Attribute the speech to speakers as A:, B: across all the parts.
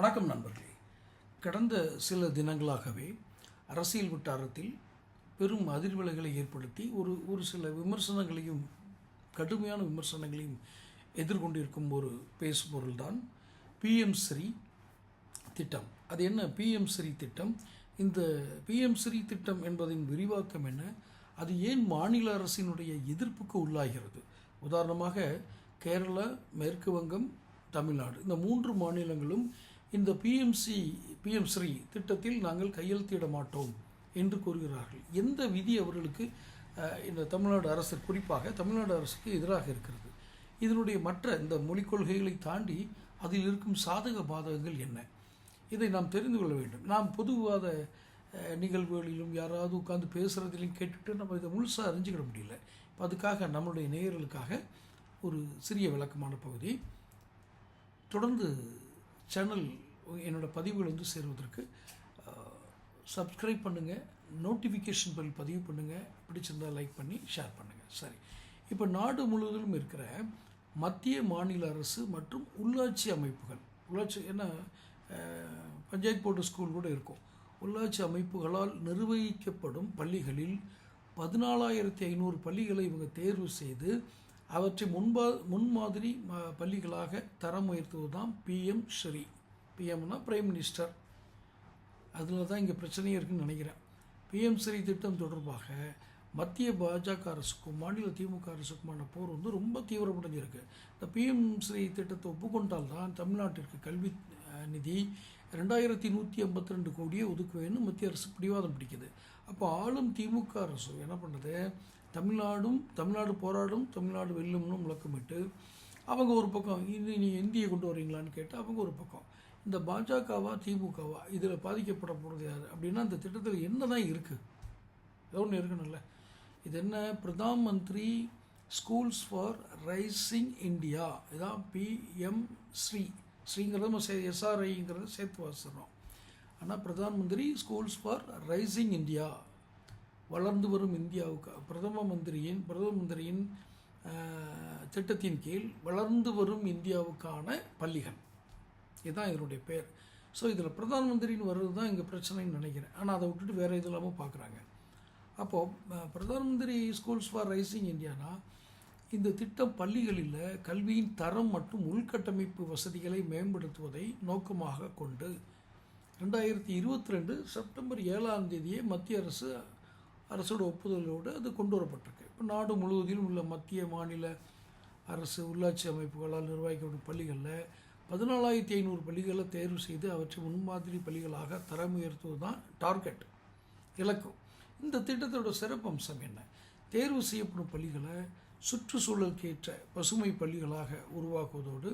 A: வணக்கம் நண்பர்களே. கடந்த சில தினங்களாகவே அரசியல் வட்டாரத்தில் பெரும் அதிர்வலைகளை ஏற்படுத்தி ஒரு ஒரு சில விமர்சனங்களையும் கடுமையான விமர்சனங்களையும் எதிர்கொண்டிருக்கும் ஒரு பேசுபொருள் தான் பிஎம் ஸ்ரீ திட்டம். அது என்ன? பிஎம் ஸ்ரீ திட்டம். இந்த பிஎம் ஸ்ரீ திட்டம் என்பதின் விரிவாக்கம் என்ன? அது ஏன் மாநில அரசினுடைய எதிர்ப்புக்கு உள்ளாகிறது? உதாரணமாக கேரளா மேற்கு வங்கம் தமிழ்நாடு இந்த மூன்று மாநிலங்களும் இந்த பிஎம்சி பிஎம் ஸ்ரீ திட்டத்தில் நாங்கள் கையெழுத்திட மாட்டோம் என்று கூறுகிறார்கள். எந்த விதி அவர்களுக்கு இந்த தமிழ்நாடு அரசு குறிப்பாக தமிழ்நாடு அரசுக்கு எதிராக இருக்கிறது? இதனுடைய மற்ற இந்த மொழிக் கொள்கைகளை தாண்டி அதில் இருக்கும் சாதக பாதகங்கள் என்ன? இதை நாம் தெரிந்து கொள்ள வேண்டும். நாம் பொதுவாத நிகழ்வுகளிலும் யாராவது உட்கார்ந்து பேசுகிறதிலையும் கேட்டுட்டு நம்ம இதை முழுசாக அறிஞ்சுக்கிட முடியல. இப்போ அதுக்காக நம்மளுடைய நேயர்களுக்காக ஒரு சிறிய விளக்கமான பகுதி. தொடர்ந்து சேனல் என்னோட பதிவுகள் வந்து சேருவதற்கு சப்ஸ்கிரைப் பண்ணுங்கள் நோட்டிஃபிகேஷன் பெல் பதிவு பண்ணுங்கள் பிடிச்சிருந்தால் லைக் பண்ணி ஷேர் பண்ணுங்கள் சரி. இப்போ நாடு முழுவதிலும் இருக்கிற மத்திய மாநில அரசு மற்றும் உள்ளாட்சி அமைப்புகள் உள்ளாட்சி என்ன பஞ்சாயத்து போர்டு ஸ்கூல் கூட இருக்கும். உள்ளாட்சி அமைப்புகளால் நிர்வகிக்கப்படும் பள்ளிகளில் பதினாலாயிரத்தி ஐநூறு பள்ளிகளை இவங்க தேர்வு செய்து அவற்றை முன்பா முன்மாதிரி ம- பள்ளிகளாக தரம் உயர்த்துவது தான் பிஎம் ஸ்ரீ பிஎம்னா பிரைம் மினிஸ்டர் அதில் தான் இங்கே பிரச்சனையே இருக்குன்னு நினைக்கிறேன். பிஎம் ஸ்ரீ திட்டம் தொடர்பாக மத்திய பாஜக அரசுக்கும் மாநில திமுக அரசுக்குமான போர் வந்து ரொம்ப தீவிரமடைஞ்சிருக்கு. இந்த பிஎம் ஸ்ரீ திட்டத்தை ஒப்புக்கொண்டால் தான் தமிழ்நாட்டிற்கு கல்வி நிதி ரெண்டாயிரத்தி நூற்றி ஐம்பத்தி ரெண்டு கோடியை ஒதுக்குவேன்னு மத்திய அரசு பிடிவாதம் பிடிக்குது. அப்போ ஆளும் திமுக அரசு என்ன பண்ணுது? தமிழ்நாடும் தமிழ்நாடு போராடும் தமிழ்நாடு வெல்லும்னு முழக்கமிட்டு அவங்க ஒரு பக்கம் இது நீ இந்தியை கொண்டு வரீங்களான்னு கேட்டு அவங்க ஒரு பக்கம். இந்த பாஜகவா திமுகவா இதில் பாதிக்கப்பட போகிறது யார்? அப்படின்னா இந்த திட்டத்தில் என்ன தான் இருக்குது ஏதோ ஒன்று இருக்கணும்ல. இது என்ன? Pradhan Mantri schools for rising India. இதான் பிஎம் ஸ்ரீ. ஸ்ரீங்கிறத நம்ம சே எஸ்ஆர்ஐங்கிறத சேர்த்து வாசிடுறோம். ஆனால் Pradhan Mantri schools for rising India. வளர்ந்து வரும் இந்தியாவுக்கு. பிரதம மந்திரியின் பிரதம மந்திரியின் திட்டத்தின் கீழ் வளர்ந்து வரும் இந்தியாவுக்கான பள்ளிகள். இதுதான் இதனுடைய பேர் ஸோ இதில் பிரதான் மந்திரின்னு வர்றது தான் இங்கே பிரச்சனைன்னு நினைக்கிறேன். ஆனால் அதை விட்டுட்டு வேறு இது இல்லாமல் பார்க்குறாங்க அப்போது Pradhan Mantri schools for rising Indiana இந்த திட்டம் பள்ளிகளில் கல்வியின் தரம் மற்றும் உள்கட்டமைப்பு வசதிகளை மேம்படுத்துவதை நோக்கமாக கொண்டு ரெண்டாயிரத்தி இருபத்தி ரெண்டு செப்டம்பர் ஏழாம் தேதியே மத்திய அரசு அரசோட ஒப்புதலோடு அது கொண்டு வரப்பட்டிருக்கு. இப்போ நாடு முழுவதிலும் உள்ள மத்திய மாநில அரசு உள்ளாட்சி அமைப்புகளால் நிர்வகிக்கப்படும் பள்ளிகளில் பதினாலாயிரத்தி ஐநூறு பள்ளிகளை தேர்வு செய்து அவற்றை முன்மாதிரி பள்ளிகளாக தரம் உயர்த்துவது தான் டார்கெட் இலக்கும் இந்த திட்டத்தோட சிறப்பம்சம் என்ன? தேர்வு செய்யப்படும் பள்ளிகளை சுற்றுச்சூழலுக்கு ஏற்ற பசுமை பள்ளிகளாக உருவாக்குவதோடு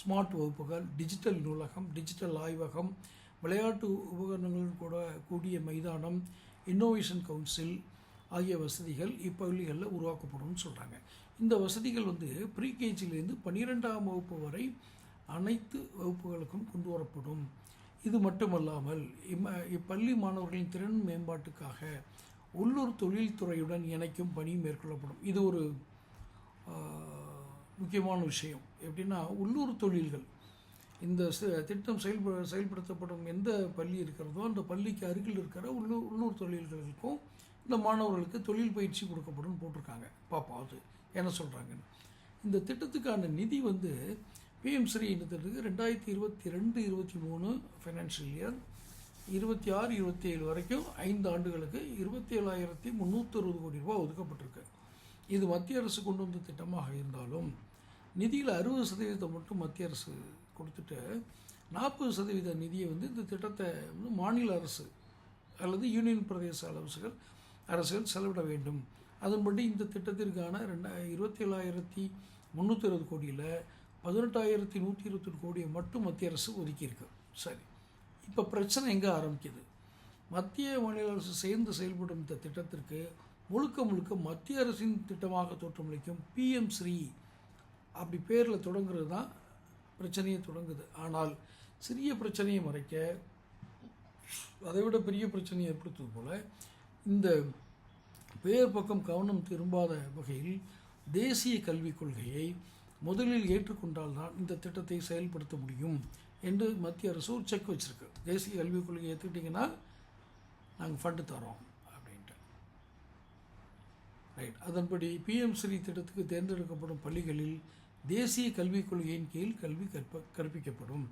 A: ஸ்மார்ட் வகுப்புகள் டிஜிட்டல் நூலகம் டிஜிட்டல் ஆய்வகம் விளையாட்டு உபகரணங்கள் கூட கூடிய மைதானம் இன்னோவேஷன் கவுன்சில் ஆகிய வசதிகள் இப்பள்ளிகளில் உருவாக்கப்படும்னு சொல்கிறாங்க இந்த வசதிகள் வந்து ப்ரீகேஜிலேருந்து பன்னிரெண்டாம் வகுப்பு வரை அனைத்து வகுப்புகளுக்கும் கொண்டு வரப்படும். இது மட்டுமல்லாமல் இம்ம இப்பள்ளி மாணவர்களின் திறன் மேம்பாட்டுக்காக உள்ளூர் தொழில்துறையுடன் இணைக்கும் பணி மேற்கொள்ளப்படும். இது ஒரு முக்கியமான விஷயம். எப்படின்னா உள்ளூர் தொழில்கள் இந்த திட்டம் செயல்ப செயல்படுத்தப்படும் எந்த பள்ளி இருக்கிறதோ அந்த பள்ளிக்கு அருகில் இருக்கிற உள்ளூர் உள்ளூர் தொழில்களுக்கும் இந்த மாணவர்களுக்கு தொழில் பயிற்சி கொடுக்கப்படும் போட்டிருக்காங்க. பாப்பா அது என்ன சொல்கிறாங்கன்னு இந்த திட்டத்துக்கான நிதி வந்து பிஎம் ஸ்ரீ இந்த திட்டத்துக்கு ரெண்டாயிரத்தி இருபத்தி ரெண்டு இருபத்தி மூணு ஃபைனான்ஷியல் இயர் இருபத்தி ஆறு இருபத்தி ஏழு வரைக்கும் ஐந்து ஆண்டுகளுக்கு இருபத்தி ஏழாயிரத்தி முந்நூற்றி அறுபது கோடி ரூபாய் ஒதுக்கப்பட்டிருக்கு. இது மத்திய அரசு கொண்டு வந்த திட்டமாக இருந்தாலும் நிதியில் அறுபது சதவீதத்தை மட்டும் மத்திய அரசு கொடுத்துட்டு நாற்பது சதவீத நிதியை வந்து இந்த திட்டத்தை வந்து மாநில அரசு அல்லது யூனியன் பிரதேச அரசுகள் அரசுகள் செலவிட வேண்டும். அதன்படி இந்த திட்டத்திற்கான ரெண்டா இருபத்தி ஏழாயிரத்தி முந்நூற்றி இருபது கோடியில் பதினெட்டாயிரத்தி நூற்றி இருபத்தெட்டு கோடியை மட்டும் மத்திய அரசு ஒதுக்கியிருக்கு. சரி. இப்போ பிரச்சனை எங்கே ஆரம்பிக்குது? மத்திய மாநில அரசு சேர்ந்து செயல்படும் இந்த திட்டத்திற்கு முழுக்க முழுக்க மத்திய அரசின் திட்டமாக தோற்றமளிக்கும் பிஎம் ஸ்ரீ அப்படி பேரில் தொடங்குறது தான் பிரச்சனையை தொடங்குது. ஆனால் சிறிய பிரச்சனையை மறைக்க அதை விட பெரிய பிரச்சனையை ஏற்படுத்துவது போல இந்த பேர் பக்கம் கவனம் திரும்பாத வகையில் தேசிய கல்விக் கொள்கையை முதலில் ஏற்றுக்கொண்டால்தான் இந்த திட்டத்தை செயல்படுத்த முடியும் என்று மத்திய அரசு ஒரு செக் வச்சுருக்கு. தேசிய கல்விக் கொள்கையை ஏற்றுக்கிட்டிங்கன்னா நாங்கள் ஃபண்டு தரோம் அப்படின்ட்டு. ரைட் அதன்படி பிஎம் ஸ்ரீ திட்டத்துக்கு தேர்ந்தெடுக்கப்படும் பள்ளிகளில் தேசிய கல்விக் கொள்கையின் கீழ் கல்வி கற்ப கற்பிக்கப்படும்.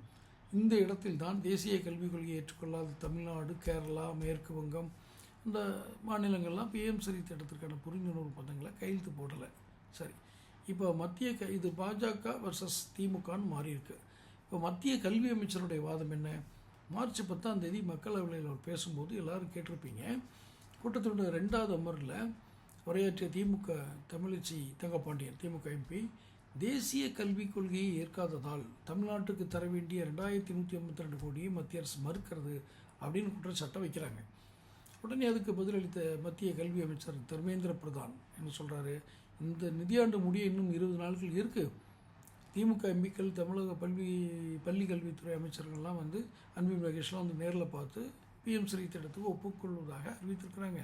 A: இந்த இடத்தில்தான் தேசிய கல்விக் கொள்கையை ஏற்றுக்கொள்ளாத தமிழ்நாடு கேரளா மேற்கு வங்கம் இந்த மாநிலங்கள்லாம் பிஎம் சரி திட்டத்திற்கான புரிந்துணர்வு பந்தங்களை கையெழுத்து போடலை. சரி. இப்போ மத்திய க இது பாஜக வர்சஸ் திமுகன்னு மாறியிருக்கு. இப்போ மத்திய கல்வி அமைச்சருடைய வாதம் என்ன? மார்ச் பத்தாம் தேதி மக்களவையில் அவர் பேசும்போது எல்லாரும் கேட்டிருப்பீங்க. கூட்டத்தினுடைய ரெண்டாவது அமர்வில் உரையாற்றிய திமுக தமிழச்சி தங்கப்பாண்டியன் திமுக எம்பி தேசிய கல்விக் கொள்கையை ஏற்காததால் தமிழ்நாட்டுக்கு தர வேண்டிய ரெண்டாயிரத்தி நூற்றி ஐம்பத்தி ரெண்டு கோடியை மத்திய அரசு மறுக்கிறது அப்படின்னு குற்றச்சாட்டை வைக்கிறாங்க. உடனே அதுக்கு பதிலளித்த மத்திய கல்வி அமைச்சர் தர்மேந்திர பிரதான் என்ன சொல்கிறாரு இந்த நிதியாண்டு முடிய இன்னும் இருபது நாட்கள் இருக்குது திமுக எம்பிக்கள் தமிழக பள்ளி பள்ளி கல்வித்துறை அமைச்சர்கள்லாம் வந்து அன்பின் மகேஷ்லாம் வந்து நேரில் பார்த்து பிஎம் ஸ்ரீ திட்டத்துக்கு ஒப்புக்கொள்வதாக அறிவித்திருக்கிறாங்க.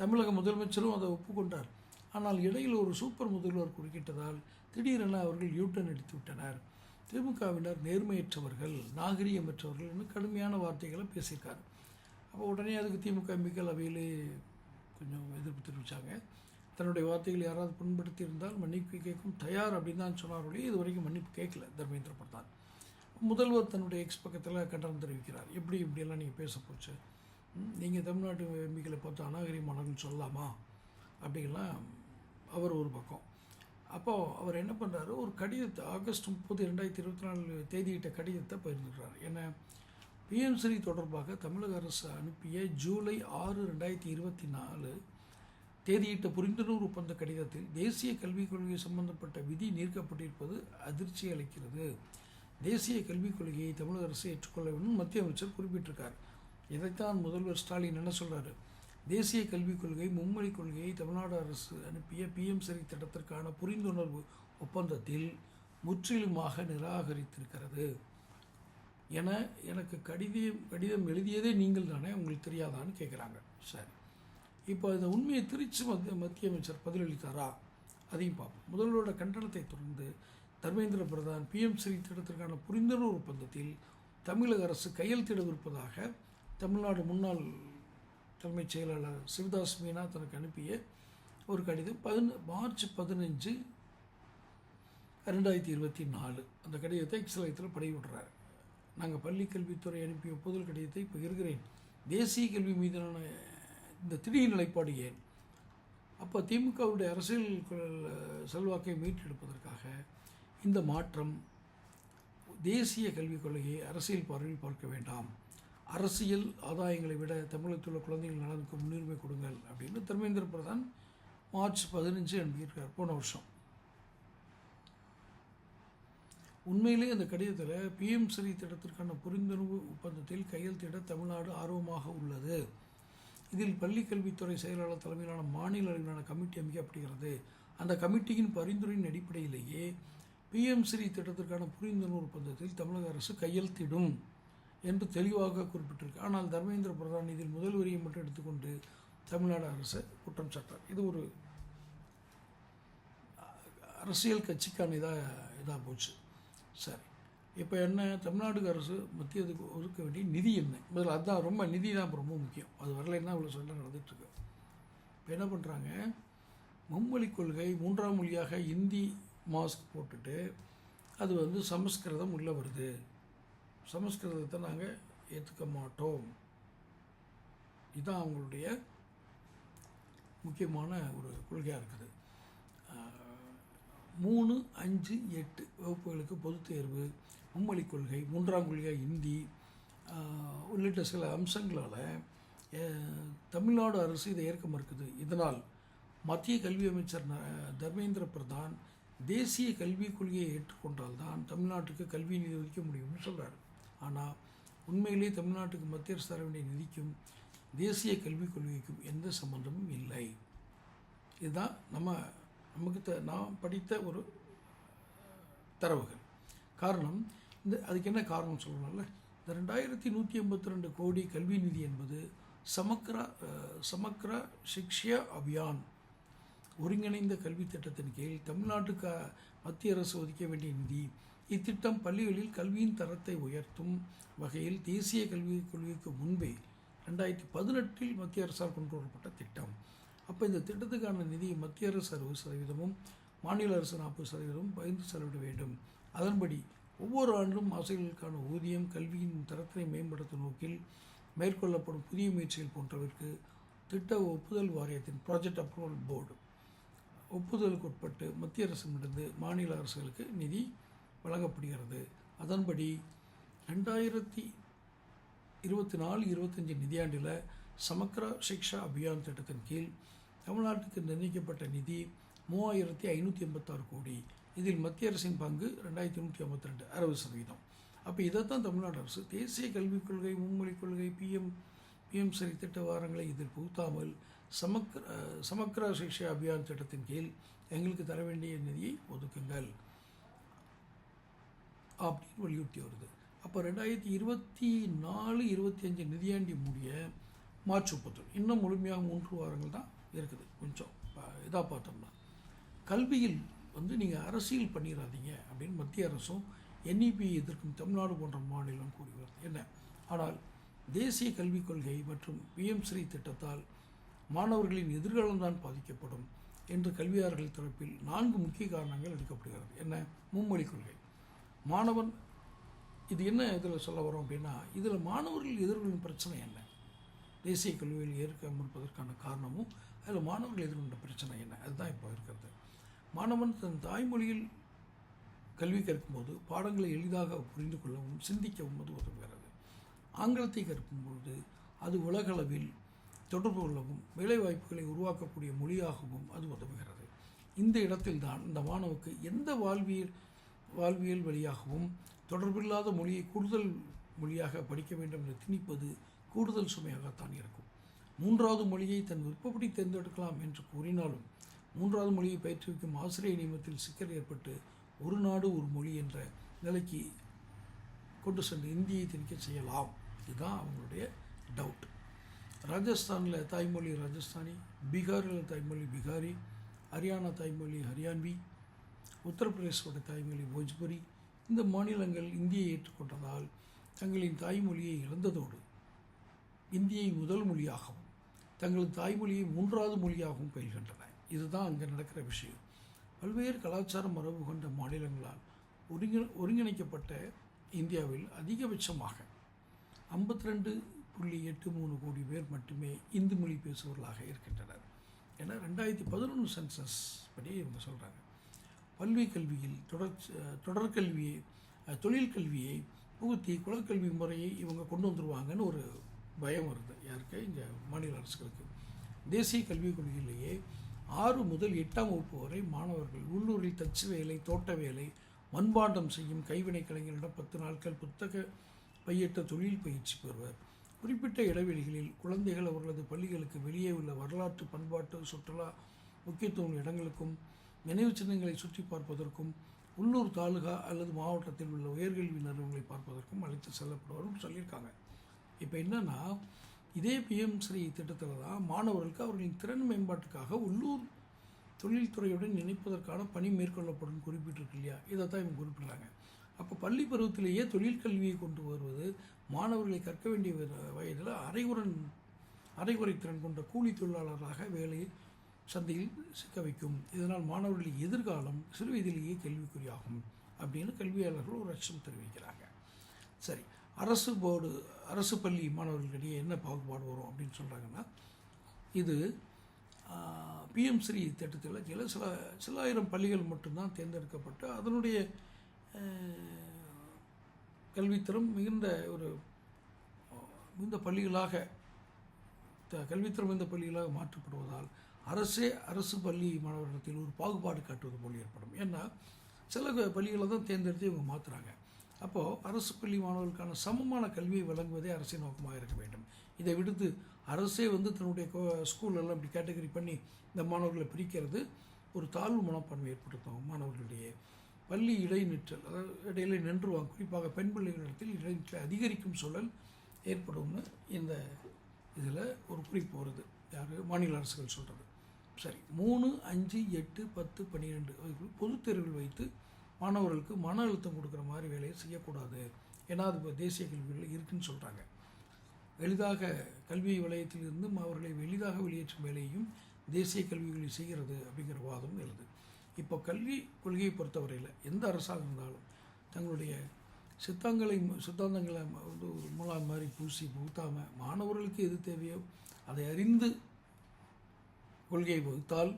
A: தமிழக முதலமைச்சரும் அதை ஒப்புக்கொண்டார். ஆனால் இடையில் ஒரு சூப்பர் முதல்வர் குறுக்கிட்டதால் திடீரென அவர்கள் யூட்டன் எடுத்து விட்டனர் திமுகவினர் நேர்மையற்றவர்கள் நாகரீகமற்றவர்கள் என்று கடுமையான வார்த்தைகளை பேசியிருக்கார். அப்போ உடனே அதுக்கு திமுக எம்பிக்கள் அவையிலே கொஞ்சம் எதிர்ப்பு தெரிவித்தாங்க தன்னுடைய வார்த்தைகள் யாராவது புண்படுத்தி இருந்தால் மன்னிப்பு கேட்கும் தயார் அப்படின்னு தான் சொன்னார்களே இது வரைக்கும் மன்னிப்பு கேட்கல தர்மேந்திர பிரதான். முதல்வர் தன்னுடைய எக்ஸ் பக்கத்தில் கண்டனம் தெரிவிக்கிறார். எப்படி இப்படியெல்லாம் நீங்கள் பேச போச்சு? நீங்கள் தமிழ்நாட்டு எம்பிக்களை பார்த்து அநாகரிகமானவர்கள் சொல்லலாமா? அப்படிங்கலாம் அவர் ஒரு பக்கம். அப்போது அவர் என்ன பண்ணுறாரு ஒரு கடிதத்தை ஆகஸ்ட் முப்பது ரெண்டாயிரத்தி இருபத்தி நாலு தேதியிட்ட கடிதத்தை பகிர்ந்துக்கிறார். என்ன? பிஎம்ஸ்ரீ தொடர்பாக தமிழக அரசு அனுப்பிய ஜூலை ஆறு ரெண்டாயிரத்தி இருபத்தி நாலு தேதியிட்ட புரிந்துணர்வு ஒப்பந்த கடிதத்தில் தேசிய கல்விக் கொள்கை சம்பந்தப்பட்ட விதி நீக்கப்பட்டிருப்பது அதிர்ச்சி அளிக்கிறது. தேசிய கல்விக் கொள்கையை தமிழக அரசு ஏற்றுக்கொள்ள வேண்டும் மத்திய அமைச்சர் குறிப்பிட்டிருக்கார். இதைத்தான் முதல்வர் ஸ்டாலின் என்ன சொல்கிறாரு தேசிய கல்விக் கொள்கை மும்மொழி கொள்கையை தமிழ்நாடு அரசு அனுப்பிய பிஎம் சரி திட்டத்திற்கான புரிந்துணர்வு ஒப்பந்தத்தில் முற்றிலுமாக நிராகரித்திருக்கிறது. என எனக்கு கடிதம் கடிதம் எழுதியதே நீங்கள் தானே உங்களுக்கு தெரியாதான்னு கேட்குறாங்க சரி. இப்போ இந்த உண்மையை திருச்சி மத்திய மத்திய அமைச்சர் பதிலளித்தாரா? அதையும் பார்ப்போம். முதல்வரோட கண்டனத்தை தொடர்ந்து தர்மேந்திர பிரதான் பிஎம் ஸ்ரீ திட்டத்திற்கான புரிந்துணர்வு ஒப்பந்தத்தில் தமிழக அரசு கையெழுத்திடவிருப்பதாக தமிழ்நாடு முன்னாள் தலைமைச் செயலாளர் சிவதாஸ் மீனா தனக்கு அனுப்பிய ஒரு கடிதம் பதின மார்ச் பதினஞ்சு ரெண்டாயிரத்தி இருபத்தி நாலு. அந்த கடிதத்தை எக்ஸலயத்தில் பதிவிடுறாரு நாங்கள் பள்ளி கல்வித்துறை அனுப்பிய ஒப்புதல் கடிதத்தை பகிர்கிறேன். தேசிய கல்வி மீதான இந்த திடீர் நிலைப்பாடு ஏன்? அப்போ திமுகவுடைய அரசியல் கொ- செல்வாக்கை மீட்டெடுப்பதற்காக இந்த மாற்றம் தேசிய கல்விக் கொள்கையை அரசியல் பார்வையில் பார்க்க வேண்டாம். அரசியல் ஆதாயங்களை விட தமிழகத்தில் உள்ள குழந்தைகள் நலனுக்கு முன்னுரிமை கொடுங்கள் அப்படின்னு தர்மேந்திர பிரதான் மார்ச் பதினஞ்சு அனுப்பியிருக்கார் போன வருஷம். உண்மையிலே அந்த கடிதத்தில் பிஎம் ஸ்ரீ திட்டத்திற்கான புரிந்துணர்வு ஒப்பந்தத்தில் கையெழுத்திட தமிழ்நாடு ஆர்வமாக உள்ளது. இதில் பள்ளி கல்வித்துறை செயலாளர் தலைமையிலான மாநில அளவிலான கமிட்டி அமைக்கப்படுகிறது. அந்த கமிட்டியின் பரிந்துரையின் அடிப்படையிலேயே பிஎம் ஸ்ரீ திட்டத்திற்கான புரிந்துணர்வு ஒப்பந்தத்தில் தமிழக அரசு கையெழுத்திடும். என்று தெளிவாக குறிப்பிட்டிருக்கு. ஆனால் தர்மேந்திர பிரதான் இதில் முதல் வரியை மட்டும் எடுத்துக்கொண்டு தமிழ்நாடு அரசு குற்றம் சாட்டார் இது ஒரு அரசியல் கட்சிக்கான இதாக இதாக போச்சு. சரி. இப்போ என்ன? தமிழ்நாடு அரசு மத்தியத்துக்கு ஒதுக்க வேண்டிய நிதி என்ன? முதல்ல அதுதான் ரொம்ப நிதி தான் ரொம்ப முக்கியம். அது வரலைன்னா இவ்வளோ சண்டை நடந்துகிட்ருக்கு இப்போ என்ன பண்ணுறாங்க மும்மொழி கொள்கை மூன்றாம் மொழியாக இந்தி மாஸ்க் போட்டுட்டு அது வந்து சமஸ்கிருதம் உள்ளே வருது. சமஸ்கிருதத்தை நாங்கள் ஏற்றுக்க மாட்டோம். இதுதான் அவங்களுடைய முக்கியமான ஒரு கொள்கையாக இருக்குது. மூணு அஞ்சு எட்டு வகுப்புகளுக்கு பொதுத் தேர்வு மும்மொழி கொள்கை மூன்றாம் கொள்கை இந்தி உள்ளிட்ட சில அம்சங்களால் தமிழ்நாடு அரசு இதை ஏற்க மறுக்குது. இதனால் மத்திய கல்வி அமைச்சர் ந- தர்மேந்திர பிரதான் தேசிய கல்விக் கொள்கையை ஏற்றுக்கொண்டால்தான் தமிழ்நாட்டுக்கு கல்வி நிதி ஒதுக்க முடியும்னு சொல்கிறார் ஆனால் உண்மையிலேயே தமிழ்நாட்டுக்கு மத்திய அரசு தர வேண்டிய நிதிக்கும் தேசிய கல்விக் கொள்கைக்கும் எந்த சம்பந்தமும் இல்லை. இதுதான் நம்ம நமக்கு த நான் படித்த ஒரு தரவுகள். காரணம் இந்த அதுக்கு என்ன காரணம் சொல்லணும்ல இந்த ரெண்டாயிரத்தி நூற்றி எண்பத்தி ரெண்டு கோடி கல்வி நிதி என்பது சமக்ரா அஹ், சமக்ரா சிக்ஷா அபியான். ஒருங்கிணைந்த கல்வி திட்டத்தின் கீழ் தமிழ்நாட்டுக்கு மத்திய அரசு ஒதுக்க வேண்டிய நிதி இத்திட்டம் பள்ளிகளில் கல்வியின் தரத்தை உயர்த்தும் வகையில் தேசிய கல்விக் கொள்கைக்கு முன்பே ரெண்டாயிரத்தி பதினெட்டில் மத்திய அரசால் கொண்டு வரப்பட்ட திட்டம். அப்போ இந்த திட்டத்துக்கான நிதியை மத்திய அரசு அறுபது சதவீதமும் மாநில அரசு நாற்பது சதவீதமும் பகிர்ந்து செலவிட வேண்டும். அதன்படி ஒவ்வொரு ஆண்டும் ஆசிரியர்களுக்கான ஊதியம் கல்வியின் தரத்தை மேம்படுத்தும் நோக்கில் மேற்கொள்ளப்படும் புதிய முயற்சிகள் போன்றவற்கு திட்ட ஒப்புதல் வாரியத்தின் ப்ராஜெக்ட் அப்ரூவல் போர்டு ஒப்புதலுக்கு உட்பட்டு மத்திய அரசிடமிருந்து மாநில அரசுகளுக்கு நிதி வழங்கப்படுகிறது. அதன்படி ரெண்டாயிரத்தி இருபத்தி நாலு இருபத்தஞ்சி நிதியாண்டில் சமக்ரா சிக்ஷா அபியான் திட்டத்தின் கீழ் தமிழ்நாட்டுக்கு நிர்ணயிக்கப்பட்ட நிதி மூவாயிரத்தி ஐநூற்றி எண்பத்தாறு கோடி. இதில் மத்திய அரசின் பங்கு ரெண்டாயிரத்தி நூற்றி ஐம்பத்தி ரெண்டு அறுபது சதவீதம். அப்போ இதைத்தான் தமிழ்நாடு அரசு தேசிய கல்விக் கொள்கை மும்மொழிக் கொள்கை பிஎம் பிஎம் சரி திட்ட வாரங்களை இதில் புகுத்தாமல் சமக்ர சமக்ரா சிக்ஷா அபியான் திட்டத்தின் கீழ் எங்களுக்கு தர வேண்டிய நிதியை ஒதுக்குங்கள். அப்படின்னு வலியுறுத்தி வருது. அப்போ ரெண்டாயிரத்தி இருபத்தி நாலு இருபத்தி அஞ்சு நிதியாண்டி முடிய மார்ச் முப்பத்தொன்று இன்னும் முழுமையாக மூன்று வாரங்கள் தான் இருக்குது. கொஞ்சம் இதாக பார்த்தோம்னா. கல்வியில் வந்து நீங்கள் அரசியல் பண்ணிடாதீங்க அப்படின்னு மத்திய அரசும் என்இபி எதிர்க்கும் தமிழ்நாடு போன்ற மாநிலம் கூறி வருது. என்ன? ஆனால் தேசிய கல்விக் கொள்கை மற்றும் பிஎம் ஸ்ரீ திட்டத்தால் மாணவர்களின் எதிர்காலம்தான் பாதிக்கப்படும் என்று கல்வியாளர்கள் தரப்பில் நான்கு முக்கிய காரணங்கள் எடுக்கப்படுகிறது. என்ன? மும்மொழி கொள்கை. மாணவன் இது என்ன இதில் சொல்ல வரோம் அப்படின்னா இதில் மாணவர்கள் எதிர்கொள்ளும் பிரச்சனை என்ன? தேசிய கல்வியில் ஏற்க மறுப்பதற்கான காரணமும் அதில் மாணவர்கள் எதிர்கொண்ட பிரச்சனை என்ன? அதுதான் இப்போ இருக்கிறது. மாணவன் தன் தாய்மொழியில் கல்வி கற்கும்போது பாடங்களை எளிதாக புரிந்து கொள்ளவும் சிந்திக்கவும் அது உதவுகிறது. ஆங்கிலத்தை கற்கும்பொழுது அது உலகளவில் தொடர்பு கொள்ளவும் வேலைவாய்ப்புகளை உருவாக்கக்கூடிய மொழியாகவும் அது உதவுகிறது. இந்த இடத்தில்தான் இந்த மாணவுக்கு எந்த வாழ்வியல் வாழ்வியல் வழியாகவும் தொடர்பில்லாத மொழியை கூடுதல் மொழியாக படிக்க வேண்டும் என்று திணிப்பது கூடுதல் சுமையாகத்தான் இருக்கும். மூன்றாவது மொழியை தன் விருப்பப்படி தேர்ந்தெடுக்கலாம் என்று கூறினாலும் மூன்றாவது மொழியை பயிற்றுவிக்கும் ஆசிரியர் நியமத்தில் சிக்கல் ஏற்பட்டு ஒரு நாடு ஒரு மொழி என்ற நிலைக்கு கொண்டு சென்று இந்தியை திணிக்க செய்யலாம். இதுதான் அவங்களுடைய டவுட் ராஜஸ்தானில் தாய்மொழி ராஜஸ்தானி பீகாரில் தாய்மொழி பீகாரி ஹரியானா தாய்மொழி ஹரியான்வி உத்தரப்பிரதேசோட தாய்மொழி போஜ்புரி இந்த மாநிலங்கள் இந்தியை ஏற்றுக்கொண்டதால் தங்களின் தாய்மொழியை இழந்ததோடு இந்தியை முதல் மொழியாகவும் தங்களது தாய்மொழியை மூன்றாவது மொழியாகவும் பயில்கின்றன. இதுதான் அங்கே நடக்கிற விஷயம். பல்வேறு கலாச்சார மரபு கொண்ட மாநிலங்களால் ஒருங்கி ஒருங்கிணைக்கப்பட்ட இந்தியாவில் அதிகபட்சமாக ஐம்பத்தி ரெண்டு புள்ளி எட்டு மூணு கோடி பேர் மட்டுமே இந்து மொழி பேசுபவர்களாக இருக்கின்றனர். ஏன்னா ரெண்டாயிரத்தி பதினொன்று சென்சஸ் படி இவங்க சொல்கிறாங்க பல்வி கல்வியில் தொடர் தொடர்கல்வியை தொழில் கல்வியை புகுத்தி குலக்கல்வி முறையை இவங்க கொண்டு வந்துருவாங்கன்னு ஒரு பயம் வருது. யாருக்கு? இங்கே மாநில அரசுகளுக்கு. தேசிய கல்விக் கொள்கையிலேயே ஆறு முதல் எட்டாம் வகுப்பு வரை மாணவர்கள் உள்ளூரில் தச்சு வேலை தோட்ட வேலை மண்பாண்டம் செய்யும் கைவினை கலைஞரிடம் பத்து நாட்கள் புத்தக பையிட்ட தொழில் பயிற்சி பெறுவர். குறிப்பிட்ட இடைவெளிகளில் குழந்தைகள் அவர்களது பள்ளிகளுக்கு வெளியே உள்ள வரலாற்று பண்பாட்டு சுற்றுலா முக்கியத்துவம் இடங்களுக்கும் நினைவு சின்னங்களை சுற்றி பார்ப்பதற்கும் உள்ளூர் தாலுகா அல்லது மாவட்டத்தில் உள்ள உயர்கல்வி நிறுவனங்களை பார்ப்பதற்கும் அழைத்து செல்லப்படுவார்னு சொல்லியிருக்காங்க. இப்போ என்னென்னா இதே பிஎம் ஸ்ரீ திட்டத்தில் தான் மாணவர்களுக்கு அவர்களின் திறன் மேம்பாட்டுக்காக உள்ளூர் தொழில்துறையுடன் இணைப்பதற்கான பணி மேற்கொள்ளப்படும் குறிப்பிட்டிருக்கு இல்லையா? இதை தான் இவங்க குறிப்பிடுறாங்க. அப்போ பள்ளி பருவத்திலேயே தொழிற்கல்வியை கொண்டு வருவது மாணவர்களை கற்க வேண்டிய வயதில் அரைகுறன் அரைகுறை திறன் கொண்ட கூலி தொழிலாளராக வேலையை சந்தையில் சிக்க வைக்கும். இதனால் மாணவர்களின் எதிர்காலம் சிறு வயதிலேயே கேள்விக்குறியாகும் அப்படின்னு கல்வியாளர்கள் ஒரு அச்சம் தெரிவிக்கிறாங்க. சரி அரசு போர்டு அரசு பள்ளி மாணவர்களிடையே என்ன பாகுபாடு வரும் அப்படின்னு சொல்கிறாங்கன்னா இது பிஎம் ஸ்ரீ திட்டத்தில் சில சில சில ஆயிரம் பள்ளிகள் மட்டும்தான் தேர்ந்தெடுக்கப்பட்டு அதனுடைய கல்வித்தரம் மிகுந்த ஒரு மிகுந்த பள்ளிகளாக கல்வித்தரம் மிகுந்த பள்ளிகளாக மாற்றப்படுவதால் அரசே அரசு பள்ளி மாணவர்களிடத்தில் ஒரு பாகுபாடு காட்டுவது போல் ஏற்படும். ஏன்னா சில பள்ளிகளை தான் தேர்ந்தெடுத்து இவங்க மாற்றுறாங்க அப்போது அரசு பள்ளி மாணவர்களுக்கான சமமான கல்வியை வழங்குவதே அரசின் நோக்கமாக இருக்க வேண்டும். இதை விடுத்து அரசே வந்து தன்னுடைய ஸ்கூலெல்லாம் இப்படி கேட்டகரி பண்ணி இந்த மாணவர்களை பிரிக்கிறது ஒரு தாழ்வு மனப்பான்மை ஏற்படுத்தும் மாணவர்களிடையே பள்ளி இடைநிற்றல் அதாவது இடையில நின்றுவாங்க. குறிப்பாக பெண் பிள்ளைகளிடத்தில் இடைநிற்றல் அதிகரிக்கும் சூழல் ஏற்படும்னு இந்த இதில் ஒரு குறிப்பு வருது. யார்? மாநில அரசுகள் சொல்கிறது சரி மூணு அஞ்சு எட்டு பத்து பன்னிரெண்டு பொதுத் தேர்வில் வைத்து மாணவர்களுக்கு மன அழுத்தம் கொடுக்குற மாதிரி வேலையை செய்யக்கூடாது. ஏன்னா அது இப்போ தேசிய கல்வியில் இருக்குன்னு சொல்கிறாங்க எளிதாக கல்வி வலயத்திலிருந்து அவர்களை எளிதாக வெளியேற்றும் வேலையையும் தேசிய கல்விகளில் செய்கிறது அப்படிங்கிற வாதம் எழுது. இப்போ கல்வி கொள்கையை பொறுத்தவரையில் எந்த அரசாங்கம் இருந்தாலும் தங்களுடைய சித்தாங்களை சித்தாந்தங்களை வந்து ஒரு மாதிரி பூசி புகுத்தாமல் மாணவர்களுக்கு எது தேவையோ அதை அறிந்து கொள்கையை வகுத்தால்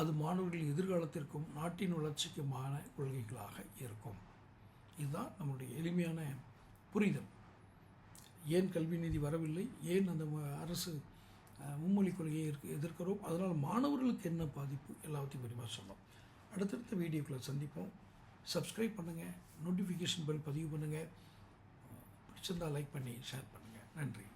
A: அது மாணவர்களின் எதிர்காலத்திற்கும் நாட்டின் வளர்ச்சிக்குமான கொள்கைகளாக இருக்கும். இதுதான் நம்முடைய எளிமையான புரிதல். ஏன் கல்வி நிதி வரவில்லை? ஏன் அந்த அரசு மும்மொழி கொள்கையை எதிர்க்கிறோம்? அதனால் மாணவர்களுக்கு என்ன பாதிப்பு? எல்லாத்தையும் விரிவாக சொன்னோம் அடுத்தடுத்த வீடியோக்களை சந்திப்போம். சப்ஸ்கிரைப் பண்ணுங்கள் நோட்டிஃபிகேஷன் பெல் பதிவு பண்ணுங்கள் பிடிச்சிருந்தால் லைக் பண்ணி ஷேர் பண்ணுங்கள் நன்றி.